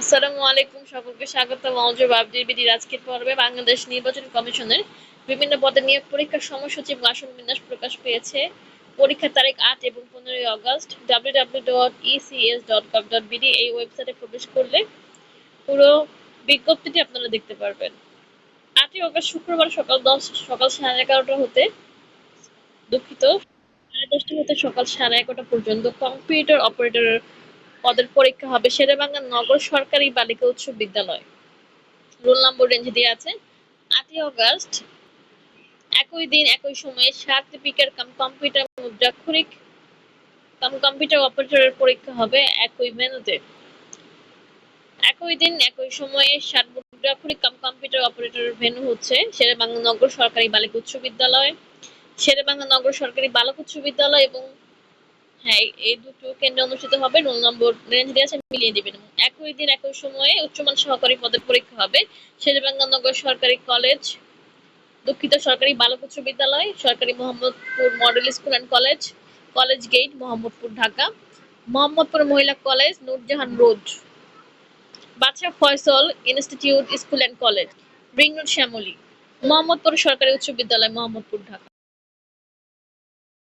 আসসালামু আলাইকুম, সকলকে স্বাগত মৌজুব আব্দুল বিডির আজকের পর্বে বাংলাদেশ নির্বাচন কমিশনের বিভিন্ন পদে নিয়োগ পরীক্ষার সময়সূচি আসন বিন্যাস প্রকাশ পেয়েছে। পরীক্ষার তারিখ আট এবং পনেরোই আগস্ট বিডি এই ওয়েবসাইটে প্রবেশ করলে পুরো বিজ্ঞপ্তিটি আপনারা দেখতে পারবেন। আটই আগস্ট শুক্রবার সকাল দশ, সকাল সাড়ে এগারোটা হতে দুঃখিত। সাড়ে দশটা হতে সকাল সাড়ে এগারোটা পর্যন্ত কম্পিউটার অপারেটরের পদের পরীক্ষা হবে শেরেবাংলা নগর সরকারি বালিকা উচ্চ বিদ্যালয়। রোল নম্বর রেঞ্জ দিয়ে আছে, আটই অগস্ট একই দিন, একই সময়ে সাত কাম কম্পিউটার মুদ্রাক্ষরিক কাম কম্পিউটার অপারেটরের পরীক্ষা হবে একই মেনুতে। একই দিন, একই সময়ে সাত মুদ্রাক্ষরিক কাম কম্পিউটার অপারেটরের ভেন্যু হচ্ছে শেরেবাংলা নগর সরকারি বালিকা উচ্চ বিদ্যালয়। শেরেবাংলা নগর সরকারি বালক উচ্চ বিদ্যালয় এবং হ্যাঁ এই- দুটো কেন্দ্রে অনুষ্ঠিত হবে। রোল নম্বর রেঞ্জ দিয়ে মিলিয়ে দিবেন। একই দিন, একই সময়ে উচ্চমান সহকারী পদের পরীক্ষা হবে। শেরেবাংলা নগর সরকারি কলেজ, দুঃখিত, সরকারি বালক উচ্চ বিদ্যালয়, সরকারি Mohammadpur model school and college college gate, Mohammadpur, Dhaka. Mohammadpur মহিলা college, Nurjahan road. Badsha Faisal institute school and college ring road Shyamoli. Mohammadpur সরকারি উচ্চ বিদ্যালয়, মোহাম্মদপুর, ঢাকা।